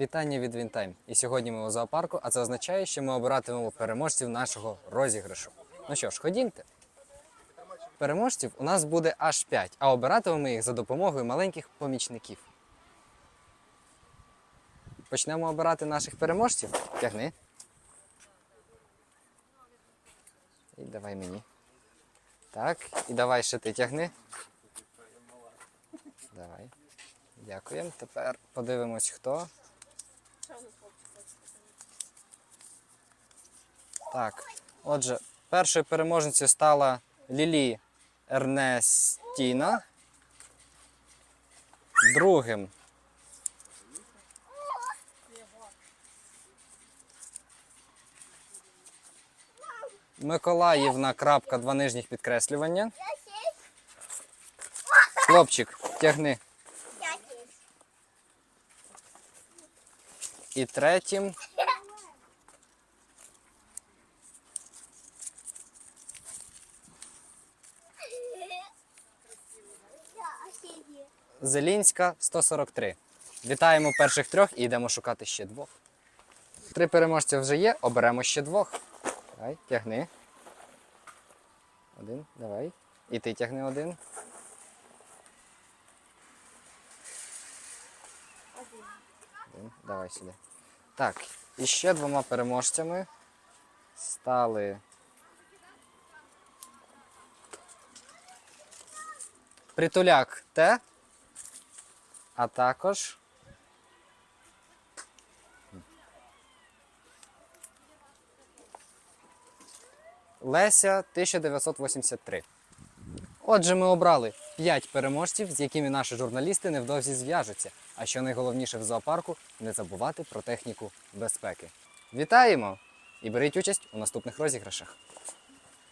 Вітання від Вінтайм. І сьогодні ми у зоопарку, а це означає, що ми обиратимемо переможців нашого розіграшу. Ну що ж, ходімте. Переможців у нас буде аж 5, а обиратимемо їх за допомогою маленьких помічників. Почнемо обирати наших переможців. Тягни. І давай мені. Так, і давай ще ти тягни. Давай. Дякуємо. Тепер подивимось, хто. Так. Отже, першою переможницею стала Лілі Ернестіна. Другим. Миколаївна. Крапка, два нижніх підкреслювання. Хлопчик, тягни. І третім. Зелінська 143. Вітаємо перших трьох і йдемо шукати ще двох. Три переможця вже є, оберемо ще двох. Давай, тягни. Один, давай. І ти тягни один. Один, давай сюди. Так, і ще двома переможцями стали. Притуляк Т, а також Леся 1983. Отже, ми обрали 5 переможців, з якими наші журналісти невдовзі зв'яжуться. А що найголовніше в зоопарку не забувати про техніку безпеки. Вітаємо! І беріть участь у наступних розіграшах.